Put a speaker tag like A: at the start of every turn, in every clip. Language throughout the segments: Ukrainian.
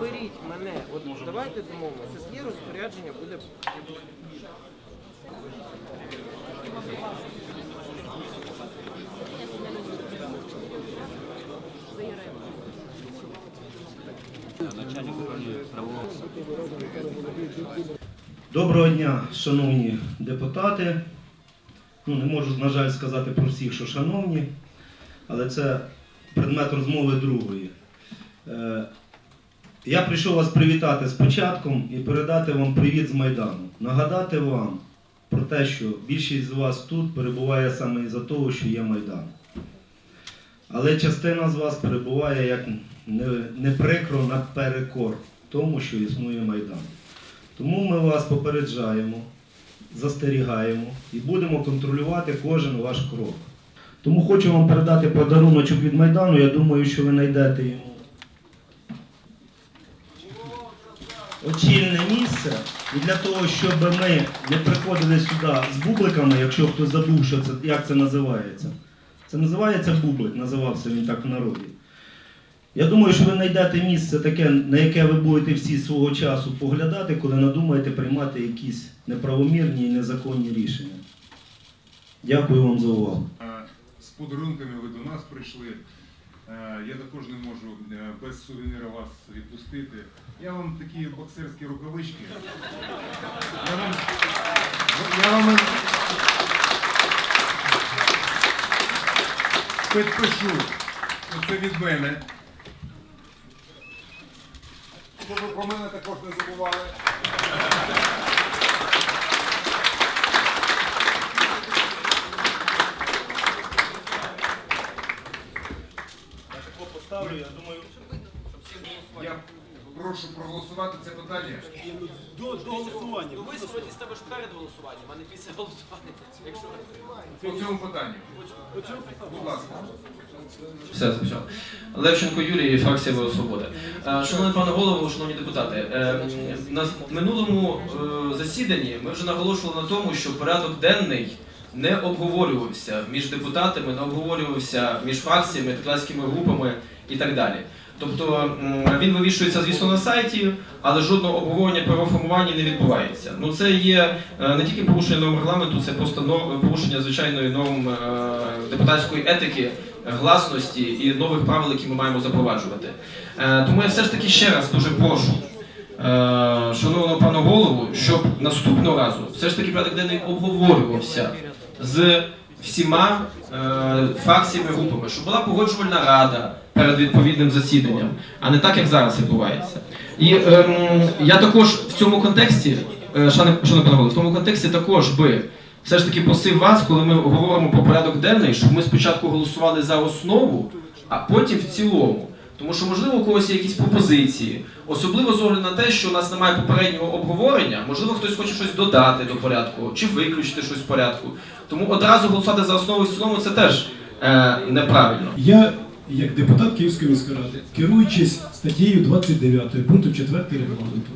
A: Беріть мене, от давайте домовимося. Є розпорядження, буде.
B: Доброго дня, шановні депутати. Ну, не можу, на жаль, сказати про всіх, що шановні, але це предмет розмови другої. Е, я прийшов вас привітати з початком і передати вам привіт з Майдану. Нагадати вам про те, що більшість з вас тут перебуває саме із-за того, що є Майдан. Але частина з вас перебуває як не, прикро наперекор тому, що існує Майдан. Тому ми вас попереджаємо, застерігаємо і будемо контролювати кожен ваш крок. Тому хочу вам передати подаруночок від Майдану. Я думаю, що ви знайдете йому очільне місце. І для того, щоб ми не приходили сюди з бубликами, якщо хтось забув, що це, як це називається. Це називається бублик, називався він так в народі. Я думаю, що ви знайдете місце таке, на яке ви будете всі свого часу поглядати, коли надумаєте приймати якісь неправомірні і незаконні рішення. Дякую вам за увагу.
C: Подарунками ви до нас прийшли. Е, Я також не можу е, без сувеніра вас відпустити. Я вам такі боксерські рукавички. Я вам, я вам підпишу. Це від мене. Щоб про мене також не забували.
B: Поставлю, я думаю,
C: Я прошу проголосувати це питання.
D: До, до голосування.
A: Ну висловитись тебе ж перед голосуванням, а не після голосування. Якщо
C: По цьому питанню. Будь ласка.
E: Все записав. Левченко Юрій, фракція «Воля Свобода. Е, Шановний пане голово, шановні депутати, е, на минулому е, засіданні ми вже наголошували на тому, що порядок денний не обговорювався між депутатами, не обговорювався між фракціями, депутатськими групами і так далі. Тобто він вивішується, звісно, на сайті, але жодного обговорення про його формування не відбувається. Ну це є е, не тільки порушення норм регламенту, це просто порушення звичайної норм е, депутатської етики, гласності і нових правил, які ми маємо запроваджувати. Е, Тому я все ж таки ще раз дуже прошу. Шановного пана голову, щоб наступного разу все ж таки порядок денний обговорювався з всіма фракціями групами, щоб була погоджувальна рада перед відповідним засіданням, а не так, як зараз відбувається. І ем, я також в цьому контексті, е, шановний шановний пане в тому контексті також би все ж таки просив вас, коли ми говоримо про порядок денний, щоб ми спочатку голосували за основу, а потім в цілому. Тому що, можливо, у когось є якісь пропозиції, особливо з огляду на те, що у нас немає попереднього обговорення, можливо, хтось хоче щось додати до порядку чи виключити щось з порядку. Тому одразу голосувати за основу і в цілому це теж е, неправильно.
D: Я, як депутат Київської міської ради, керуючись статтею 29 пункту 4 регламенту,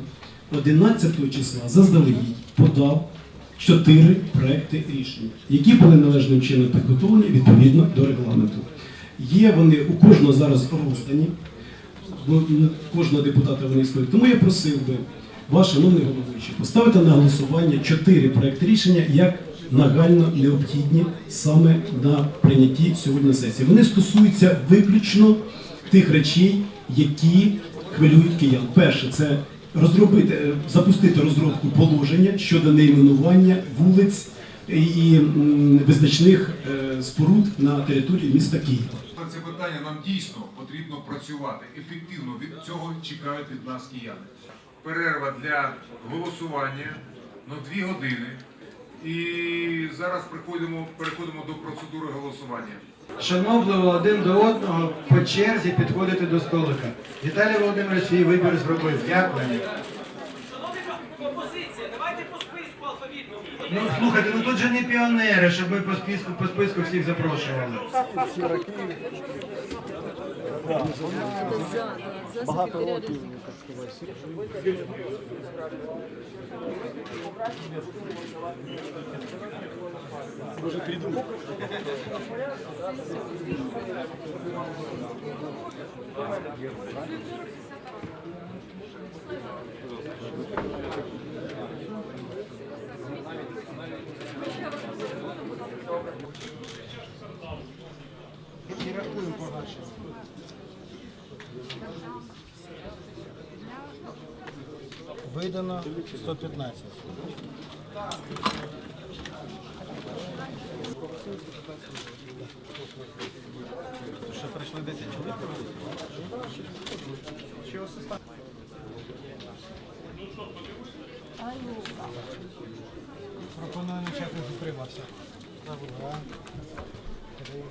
D: 11 числа заздалегідь подав чотири проекти рішень, які були належним чином підготовлені відповідно до регламенту. Є вони у кожного зараз роздані, бо кожного депутата вони існують. Тому я просив би вас, шановний головуючий, поставити на голосування чотири проекти рішення як нагально необхідні саме на прийнятті сьогодні сесії. Вони стосуються виключно тих речей, які хвилюють киян. Перше, це розробити, е, запустити розробку положення щодо найменування вулиць і визначних е, споруд на території міста Києва.
C: Це питання нам дійсно потрібно працювати ефективно. Від цього чекають від нас кияни. Перерва для голосування на дві години. І зараз приходимо, переходимо до процедури голосування.
F: Шановливо один до одного по черзі підходити до столика. Віталій Володимирович свій вибір зробив. Дякую.
A: Шановні давайте по списку алфавітно.
F: Ну слухайте, ну тут же не піонери, щоб ми по списку по списку всіх запрошували.
G: Багато років. Може, три друга. Не рахуємо погашення.
H: Видано 115. Що прийшли 10 чоловік? Пропоную начати затримався. Два, три.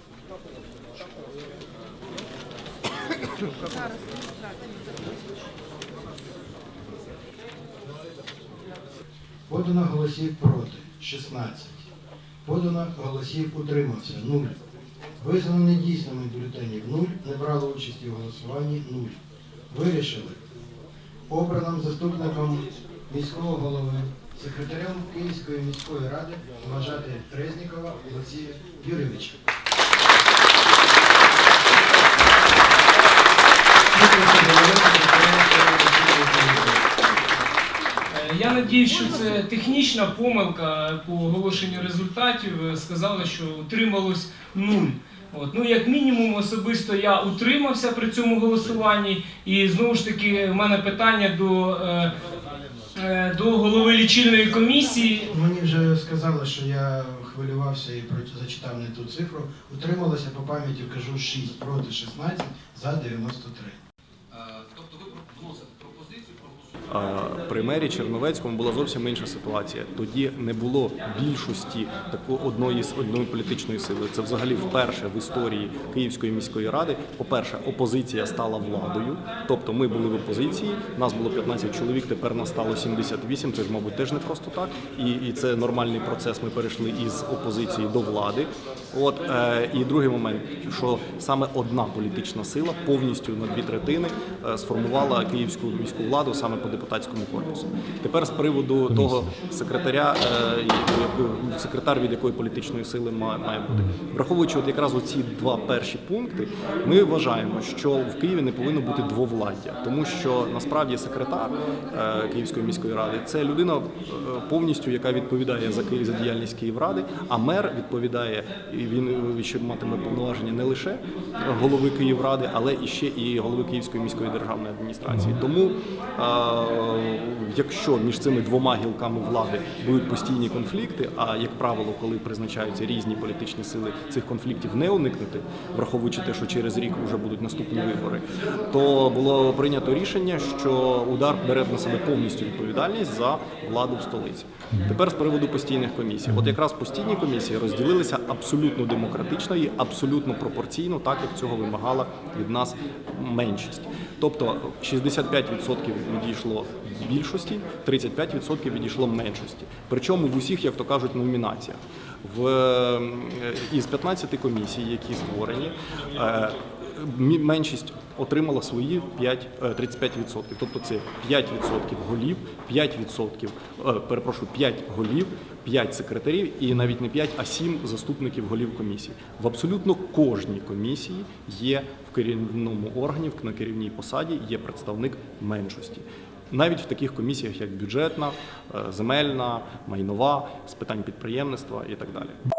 F: Подано голосів проти 16. Подано голосів утримався 0. Визнано недійсними бюлетенів 0. Не брало участі у голосуванні 0. Вирішили обраним заступником міського голови, секретарем Київської міської ради вважати Резнікова Олексія Юрійовича.
I: Е, Я надію, що це технічна помилка по оголошенню результатів. Сказали, що утрималось нуль. От. Ну, як мінімум, особисто я утримався при цьому голосуванні. І знову ж таки, в мене питання до, е, е, до голови лічильної комісії.
F: Мені вже сказали, що я хвилювався і зачитав не ту цифру. Утрималося по пам'яті, кажу 6 проти 16 за 93.
E: Тобто ви вносите пропозицію про
J: А, При мері Черновецькому була зовсім інша ситуація. Тоді не було більшості такої одної з одної політичної сили. Це взагалі вперше в історії Київської міської ради. По-перше, опозиція стала владою, тобто ми були в опозиції. Нас було 15 чоловік, тепер нас стало 78. Це ж, мабуть, теж не просто так. І, і це нормальний процес. Ми перейшли із опозиції до влади. От е, і другий момент, що саме одна політична сила повністю на дві третини е, сформувала київську міську владу саме по депутатському корпусу. Тепер з приводу того секретаря, е, секретар від якої політичної сили має, бути, враховуючи от якраз оці два перші пункти, ми вважаємо, що в Києві не повинно бути двовладдя, тому що насправді секретар е, Київської міської ради це людина е, повністю, яка відповідає за Київ за діяльність Київради, а мер відповідає і він ще матиме повноваження не лише голови Київради, але і ще і голови Київської міської державної адміністрації. Тому якщо між цими двома гілками влади будуть постійні конфлікти, а як правило, коли призначаються різні політичні сили, цих конфліктів не уникнути, враховуючи те, що через рік вже будуть наступні вибори, то було прийнято рішення, що удар бере на себе повністю відповідальність за владу в столиці. Тепер з приводу постійних комісій, от якраз постійні комісії розділилися абсолютно демократично і абсолютно пропорційно, так як цього вимагала від нас меншість. Тобто 65% відійшло більшості, 35% відійшло меншості. Причому в усіх, як то кажуть, номінаціях. В е, із 15 комісій, які створені, е, меншість отримала свої 5, е, 35%. Тобто це 5% голів, 5%, е, перепрошую, 5 голів, 5 секретарів і навіть не 5, а 7 заступників голів комісії. В абсолютно кожній комісії є в керівному органі, на керівній посаді є представник меншості. Навіть в таких комісіях, як бюджетна, е, земельна, майнова, з питань підприємництва і так далі.